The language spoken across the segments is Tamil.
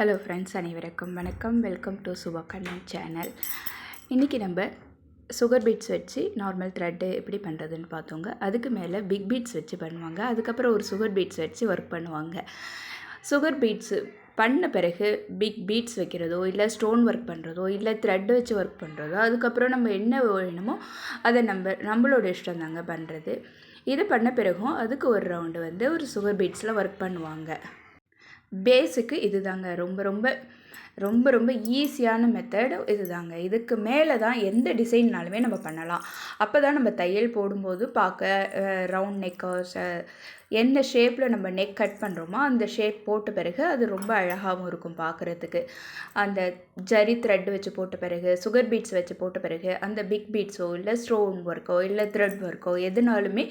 ஹலோ ஃப்ரெண்ட்ஸ் அனைவருக்கும் வணக்கம். வெல்கம் டு சுபக்கண்ணன் சேனல் இன்றைக்கி நம்ம சுகர் பீட்ஸ் வச்சு நார்மல் த்ரெட்டு எப்படி பண்ணுறதுன்னு பார்த்தோங்க. அதுக்கு மேலே பிக் பீட்ஸ் வச்சு பண்ணுவாங்க. அதுக்கப்புறம் ஒரு சுகர் பீட்ஸ் வச்சு ஒர்க் பண்ணுவாங்க. சுகர் பீட்ஸு பண்ண பிறகு பிக் பீட்ஸ் வைக்கிறதோ இல்லை ஸ்டோன் ஒர்க் பண்ணுறதோ இல்லை த்ரெட் வச்சு ஒர்க் பண்ணுறதோ அதுக்கப்புறம் நம்ம என்ன வேணுமோ அதை நம்ம நம்மளோட இஷ்டம் தாங்க பண்ணுறது இது பண்ண பிறகும் அதுக்கு ஒரு ரவுண்டு வந்து ஒரு சுகர் பீட்ஸில் ஒர்க் பண்ணுவாங்க. பேஸுக்கு இது தாங்க ரொம்ப ரொம்ப ரொம்ப ரொம்ப ஈஸியான மெத்தடு இது தாங்க இதுக்கு மேலே தான் எந்த டிசைன்னாலுமே நம்ம பண்ணலாம். அப்போ தான் நம்ம தையல் போடும்போது பார்க்க ரவுண்ட் நெக்கர்ஸ் என்ன ஷேப்பில் நம்ம நெக் கட் பண்ணுறோமோ அந்த ஷேப் போட்ட பிறகு அது ரொம்ப அழகாகவும் இருக்கும் பார்க்குறதுக்கு. அந்த ஜரி த்ரெட் வச்சு போட்ட பிறகு சுகர் பீட்ஸ் வச்சு போட்ட பிறகு அந்த பிக் பீட்ஸோ இல்லை ஸ்டோன் ஒர்க்கோ இல்லை த்ரெட் ஒர்க்கோ எதுனாலுமே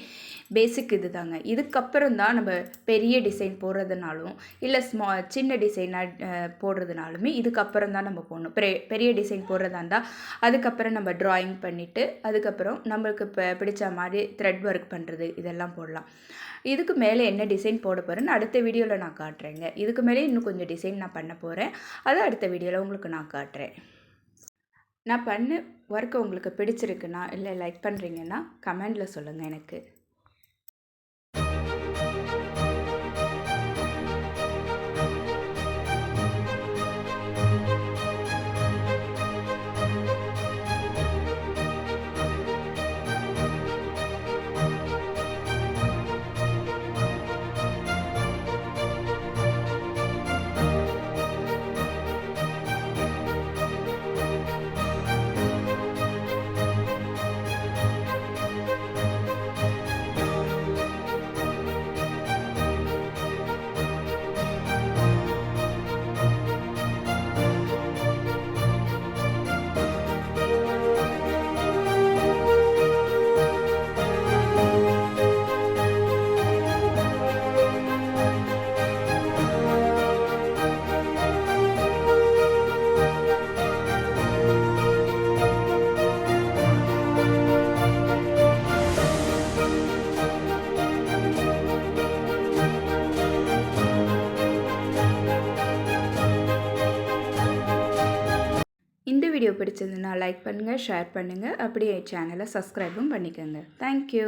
பேசிக் இது தாங்க இதுக்கப்புறம் தான் நம்ம பெரிய டிசைன் போடுறதுனாலும் இல்லை ஸ்மா சின்ன டிசைனாக போடுறதுனாலும் இதுக்கப்புறம் தான் நம்ம போடணும் பெரிய பெரிய டிசைன் போடுறதா இருந்தால் அதுக்கப்புறம் நம்ம ட்ராயிங் பண்ணிவிட்டு அதுக்கப்புறம் நம்மளுக்கு இப்போ பிடிச்ச மாதிரி த்ரெட் ஒர்க் பண்ணுறது இதெல்லாம் போடலாம். இதுக்கு மேலே என்ன டிசைன் போட போகிறேன்னு அடுத்த வீடியோவில் நான் காட்டுறேங்க. இதுக்கு மேலே இன்னும் கொஞ்சம் டிசைன் நான் பண்ண போகிறேன் அதை அடுத்த வீடியோவில் உங்களுக்கு நான் காட்டுறேன். நான் பண்ண ஒர்க்கு உங்களுக்கு பிடிச்சிருக்குன்னா இல்லை லைக் பண்ணுறீங்கன்னா கமெண்டில் சொல்லுங்கள் எனக்கு. வீடியோ பிடிச்சதுன்னா லைக் பண்ணுங்கள் ஷேர் பண்ணுங்கள் அப்படியே சேனலை சப்ஸ்கிரைபும் பண்ணிக்கோங்க. தேங்க்யூ